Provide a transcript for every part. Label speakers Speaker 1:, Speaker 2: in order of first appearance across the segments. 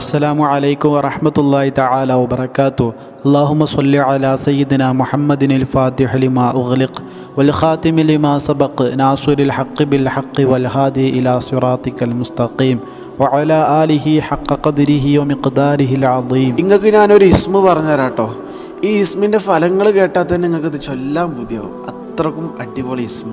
Speaker 1: അസ്സാം വലൈക്കും വറഹമത്തല്ലാഹി തആല വാത്തു അള്ളാഹുമ സല്ലി അലാ സയ്യിദിന മുഹമ്മദിൻ അൽ ഫാത്തിഹ ലിമാ ഉഗ്ലിഖ് വൽ ഖാതിമി ലിമാ സബഖ് നാസുരിൽ ഹഖ് ബിൽ ഹഖ് വൽ ഹാദി ഇലാ സിറാത്തിക്കൽ മുസ്തഖീം വഅല ആലിഹി ഹക്ക ഖദ്രിഹി വമിഖ്ദാരിഹി അൽ അദീം.
Speaker 2: നിങ്ങൾക്ക് ഞാനൊരു ഇസ്മ പറഞ്ഞുതരാട്ടോ. ഈ ഇസ്മിന്റെ ഫലങ്ങൾ കേട്ടാൽ തന്നെ നിങ്ങൾക്ക് ഇത് ചൊല്ലാൻ ബുദ്ധിയാവും അത്രക്കും അടിപൊളി ഇസ്മ.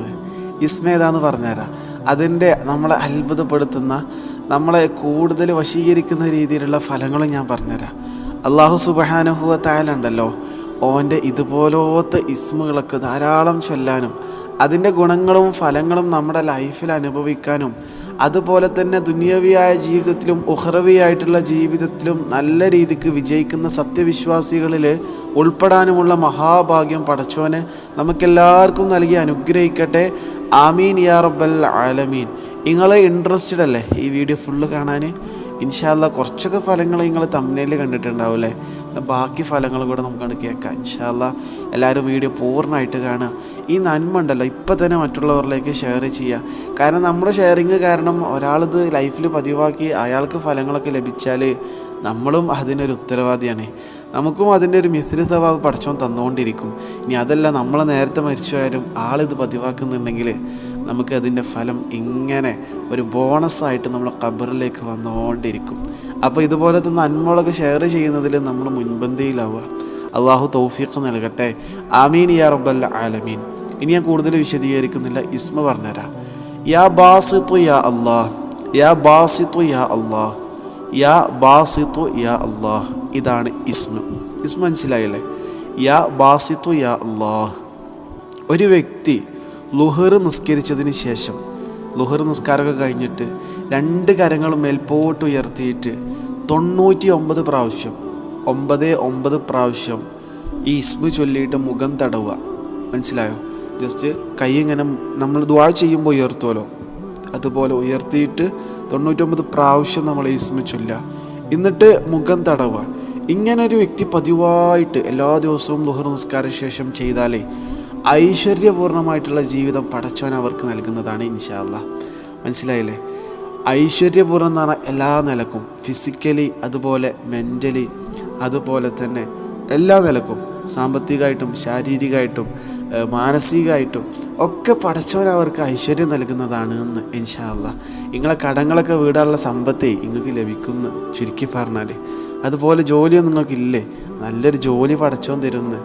Speaker 2: ഇസ്മ എന്ന് പറഞ്ഞുതരാം. അതിന്റെ നമ്മളെ അത്ഭുതപ്പെടുത്തുന്ന നമ്മളെ കൂടുതൽ വശീകരിക്കുന്ന രീതിയിലുള്ള ഫലങ്ങളും ഞാൻ പറഞ്ഞുതരാം. അള്ളാഹു സുബഹാനഹുവ തായാലുണ്ടല്ലോ ഓന്റെ ഇതുപോലത്തെ ഇസ്മുകളൊക്കെ ധാരാളം ചൊല്ലാനും അതിന്റെ ഗുണങ്ങളും ഫലങ്ങളും നമ്മുടെ ലൈഫിൽ അനുഭവിക്കാനും അതുപോലെ തന്നെ ദുനിയവിയായ ജീവിതത്തിലും ഉഹ്റവിയായിട്ടുള്ള ജീവിതത്തിലും നല്ല രീതിക്ക് വിജയിക്കുന്ന സത്യവിശ്വാസികളിൽ ഉൾപ്പെടാനുമുള്ള മഹാഭാഗ്യം പടച്ചോന് നമുക്കെല്ലാവർക്കും നൽകി അനുഗ്രഹിക്കട്ടെ. ആമീൻ യാ റബ്ബൽ ആലമീൻ. നിങ്ങൾ ഇൻട്രസ്റ്റഡ് അല്ലേ ഈ വീഡിയോ ഫുള്ള് കാണാൻ? ഇൻഷാല്ല കുറച്ചൊക്കെ ഫലങ്ങൾ നിങ്ങൾ തമ്മിൽ കണ്ടിട്ടുണ്ടാവില്ലേ? ബാക്കി ഫലങ്ങൾ കൂടെ നമുക്കാണ് കേൾക്കാം. ഇൻഷാല്ല എല്ലാവരും വീഡിയോ പൂർണമായിട്ട് കാണുക. ഈ നന്മ ഉണ്ടല്ലോ ഇപ്പം തന്നെ മറ്റുള്ളവരിലേക്ക് ഷെയർ ചെയ്യുക. കാരണം നമ്മുടെ ഷെയറിങ് കാരണം ഒരാളിത് ലൈഫിൽ പതിവാക്കി അയാൾക്ക് ഫലങ്ങളൊക്കെ ലഭിച്ചാൽ നമ്മളും അതിനൊരു ഉത്തരവാദിയാണ്. നമുക്കും അതിന്റെ ഒരു മിശ്രി സ്വഭാവം പഠിച്ചോൻ തന്നുകൊണ്ടിരിക്കും. ഇനി അതല്ല നമ്മൾ നേരത്തെ മരിച്ചുപോയാലും ആളിത് പതിവാക്കുന്നുണ്ടെങ്കിൽ നമുക്കതിന്റെ ഫലം ഇങ്ങനെ ഒരു ബോണസ് ആയിട്ട് നമ്മൾ ഖബറിലേക്ക് വന്നുകൊണ്ടിരിക്കും അപ്പോൾ ഇതുപോലത്തെ നന്മകളൊക്കെ ഷെയർ ചെയ്യുന്നതിൽ നമ്മൾ മുൻപന്തിയിലാവുക. അള്ളാഹു തൗഫീഖ് നൽകട്ടെ. ആമീൻ യാ റബ്ബൽ ആലമീൻ. ഇനി ഞാൻ കൂടുതൽ വിശദീകരിക്കുന്നില്ല. ഇസ്മ പറഞ്ഞുതരാം. യാ ബാസിത്തു യാ അള്ളാഹ് യാ ബാസിത്തു യാ അള്ളാഹ് യാ ബാസിത്തു യാ അള്ളാഹ് ഇതാണ് ഇസ്മ. ഇസ്മ മനസ്സിലായില്ലേ? യാ ബാസിത്തു യാ അള്ളാഹ് ഒരു വ്യക്തി ലുഹർ നിസ്കരിച്ചതിന് ശേഷം ലുഹർ നിസ്കാരമൊക്കെ കഴിഞ്ഞിട്ട് രണ്ട് കരങ്ങളും മേൽപോട്ട് ഉയർത്തിയിട്ട് തൊണ്ണൂറ്റി ഒമ്പത് പ്രാവശ്യം ഒമ്പത് ഒമ്പത് പ്രാവശ്യം ഈ ഇസ്മു ചൊല്ലിയിട്ട് മുഖം തടവുക. മനസ്സിലായോ? ജസ്റ്റ് കൈ ഇങ്ങനെ നമ്മൾ ദ്വാ ചെയ്യുമ്പോൾ ഉയർത്തുമല്ലോ അതുപോലെ ഉയർത്തിയിട്ട് തൊണ്ണൂറ്റൊമ്പത് പ്രാവശ്യം നമ്മൾ ഇസ്മ ചൊല്ലുക. എന്നിട്ട് മുഖം തടവുക. ഇങ്ങനൊരു വ്യക്തി പതിവായിട്ട് എല്ലാ ദിവസവും ലുഹർ നിസ്കാര ശേഷം ചെയ്താലേ ഐശ്വര്യപൂർണമായിട്ടുള്ള ജീവിതം പടച്ചോൻ അവർക്ക് നൽകുന്നതാണ് ഇൻഷാല്ല മനസ്സിലായില്ലേ? ഐശ്വര്യപൂർണം എന്ന് പറഞ്ഞാൽ എല്ലാ നിലക്കും ഫിസിക്കലി അതുപോലെ മെന്റലി അതുപോലെ തന്നെ എല്ലാ നിലക്കും സാമ്പത്തികമായിട്ടും ശാരീരികമായിട്ടും മാനസികമായിട്ടും ഒക്കെ പടച്ചവൻ അവർക്ക് ഐശ്വര്യം നൽകുന്നതാണ് എന്ന് ഇൻഷാല്ല നിങ്ങളെ കടങ്ങളൊക്കെ വീടാനുള്ള സമ്പത്തേ നിങ്ങൾക്ക് ലഭിക്കുന്നു ചുരുക്കി പറഞ്ഞാൽ അതുപോലെ ജോലിയൊന്നും നിങ്ങൾക്കില്ലേ? നല്ലൊരു ജോലി പടച്ചോൻ തരുന്നു.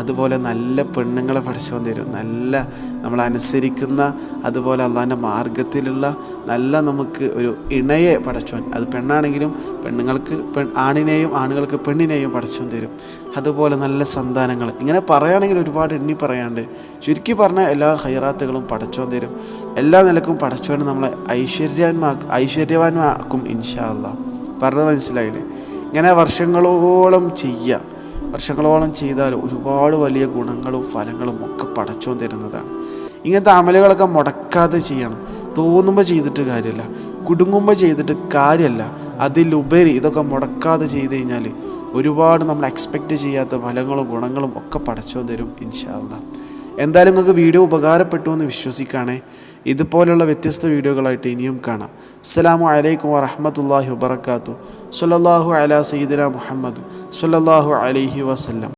Speaker 2: അതുപോലെ നല്ല പെണ്ണുങ്ങളെ പഠിച്ചോൻ തരും നല്ല നമ്മൾ അനുസരിക്കുന്ന അതുപോലെ അള്ളാന്റെ മാർഗത്തിലുള്ള നല്ല നമുക്ക് ഒരു ഇണയെ പഠിച്ചോൻ. അത് പെണ്ണാണെങ്കിലും പെണ്ണുങ്ങൾക്ക് പെൺ ആണിനെയും ആണുങ്ങൾക്ക് പെണ്ണിനെയും പഠിച്ചു തരും അതുപോലെ നല്ല സന്താനങ്ങൾ. ഇങ്ങനെ പറയുകയാണെങ്കിൽ ഒരുപാട് എണ്ണി പറയാണ്ട്. ചുരുക്കി പറഞ്ഞ എല്ലാ ഹൈറാത്തുകളും പടച്ചോൻ തരും എല്ലാ നിലക്കും പടച്ചോൻ നമ്മളെ ഐശ്വര്യന്മാ ഐശ്വര്യവാന്മാക്കും ഇൻഷാ അള്ളാഹ് പറഞ്ഞത് മനസ്സിലായില്ലേ? ഇങ്ങനെ വർഷങ്ങളോളം ചെയ്യുക വർഷങ്ങളോളം ചെയ്താൽ ഒരുപാട് വലിയ ഗുണങ്ങളും ഫലങ്ങളും ഒക്കെ പടച്ചോൻ തരുന്നതാണ്. ഇങ്ങനത്തെ അമലുകളൊക്കെ മുടക്കാതെ ചെയ്യണം. തോന്നുമ്പോൾ ചെയ്തിട്ട് കാര്യമല്ല കുടുങ്ങുമ്പോൾ ചെയ്തിട്ട് കാര്യമല്ല അതിലുപരി ഇതൊക്കെ മുടക്കാതെ ചെയ്ത് കഴിഞ്ഞാൽ ഒരുപാട് നമ്മൾ എക്സ്പെക്റ്റ് ചെയ്യാത്ത ഫലങ്ങളും ഗുണങ്ങളും ഒക്കെ പടച്ചോൻ തരും ഇൻഷാല്ല എന്തായാലും നിങ്ങൾക്ക് വീഡിയോ ഉപകാരപ്പെട്ടു എന്ന് വിശ്വസിക്കുകയാണേ. ഇതുപോലുള്ള വ്യത്യസ്ത വീഡിയോകളായിട്ട് ഇനിയും കാണാം. അസ്സലാമു അലൈക്കും വറഹമത്തല്ലാഹി വബർക്കാത്തു സുലല്ലാഹു അല സയ്യിദിന മുഹമ്മദ്. സുലല്ലാഹു അലൈഹി വസല്ലം.